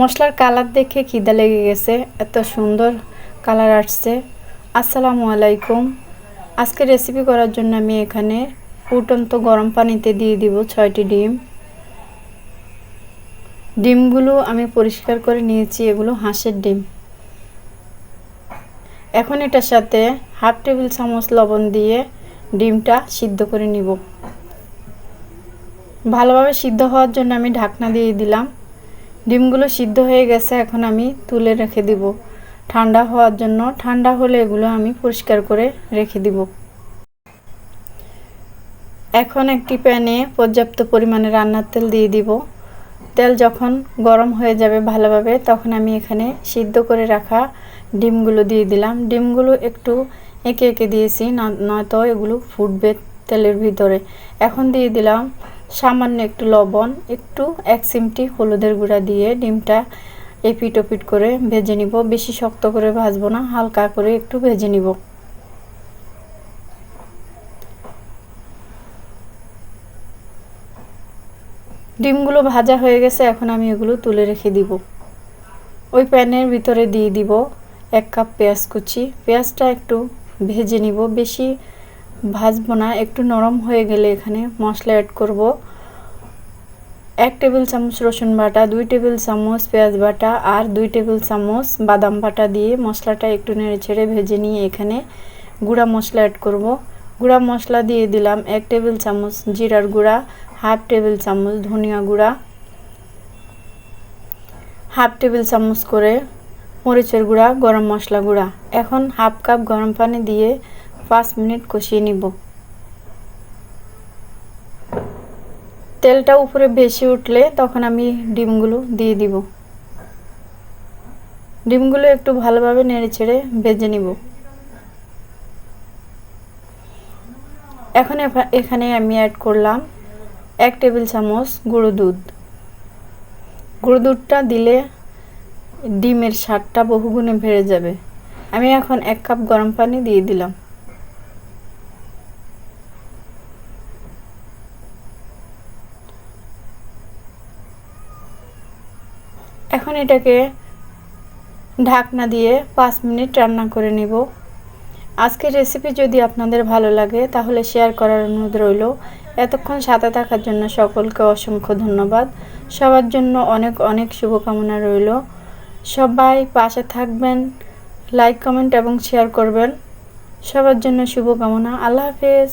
মশলার কালার দেখে খিদা লেগে গেছে, এত সুন্দর কালার আসছে। আসসালামু আলাইকুম। আজকে রেসিপি করার জন্য আমি এখানে ফুটন্ত গরম পানিতে দিয়ে দিব ছয়টি ডিম। ডিমগুলো আমি পরিষ্কার করে নিয়েছি, এগুলো হাঁসের ডিম। এখন এটার সাথে হাফ টেবিল চামচ লবণ দিয়ে ডিমটা সিদ্ধ করে নিব। ভালোভাবে সিদ্ধ হওয়ার জন্য আমি ঢাকনা দিয়ে দিলাম। ডিমগুলো সিদ্ধ হয়ে গেছে, এখন আমি তুলে রেখে দিব। ঠান্ডা হওয়ার জন্য ঠান্ডা হলে এগুলো আমি পরিষ্কার করে রেখে দিব। এখন একটি প্যানে পর্যাপ্ত পরিমাণে রান্নার তেল দিয়ে দিব। তেল যখন গরম হয়ে যাবে ভালোভাবে, তখন আমি এখানে সিদ্ধ করে রাখা ডিমগুলো দিয়ে দিলাম। ডিমগুলো একটু এঁকে এঁকে দিয়েছি নয়তো এগুলো ফুটবে তেলের ভিতরে। এখন দিয়ে দিলাম সামান্য একটু লবণ, একটু এক চিমটি হলুদের গুঁড়া দিয়ে ডিমটা এপিট ওপিট করে ভেজে নিব। বেশি শক্ত করে ভাজবো না, হালকা করে একটু ভেজে নিব। ডিমগুলো ভাজা হয়ে গেছে, এখন আমি এগুলো তুলে রেখে দিব। ওই প্যানের ভিতরে দিয়ে দিব এক কাপ পেঁয়াজ কুচি। পেঁয়াজটা একটু ভেজে নিব। বেশি ভাজবো না, একটু নরম হয়ে গেলে এখানে মশলা অ্যাড করব। এক টেবিল চামচ রসুন বাটা, দুই টেবিল চামচ পেঁয়াজ বাটা আর দুই টেবিল চামচ বাদাম বাটা দিয়ে মশলাটা একটু নেড়ে ছেড়ে ভেজে নিয়ে এখানে গুঁড়া মশলা অ্যাড করব। গুঁড়া মশলা দিয়ে দিলাম এক টেবিল চামচ জিরার গুঁড়া হাফ টেবিল চামচ ধনিয়া গুঁড়া হাফ টেবিল চামচ করে মরিচের গুঁড়া, গরম মশলা গুঁড়া। এখন হাফ কাপ গরম পানি দিয়ে পাঁচ মিনিট কষিয়ে নিব। তেলটা উপরে বেশি উঠলে তখন আমি ডিমগুলো দিয়ে দিব। ডিমগুলো একটু ভালোভাবে নেড়ে ছেড়ে ভেজে নিব। এখন এখানে আমি অ্যাড করলাম এক টেবিল চামচ গুঁড়ো দুধ। গুঁড়ো দুধটা দিলে ডিমের স্বাদটা বহুগুণে বেড়ে যাবে। আমি এখন এক কাপ গরম পানি দিয়ে দিলাম। এখন এটাকে ঢাকনা দিয়ে পাঁচ মিনিট রান্না করে নেব। আজকের রেসিপি যদি আপনাদের ভালো লাগে, তাহলে শেয়ার করার অনুরোধ রইল। এতক্ষণ সাথে থাকার জন্য সকলকে অসংখ্য ধন্যবাদ। সবার জন্য অনেক অনেক শুভকামনা রইল। সবাই পাশে থাকবেন লাইক কমেন্ট এবং শেয়ার করবেন। সবার জন্য শুভকামনা। আল্লাহ হাফেজ।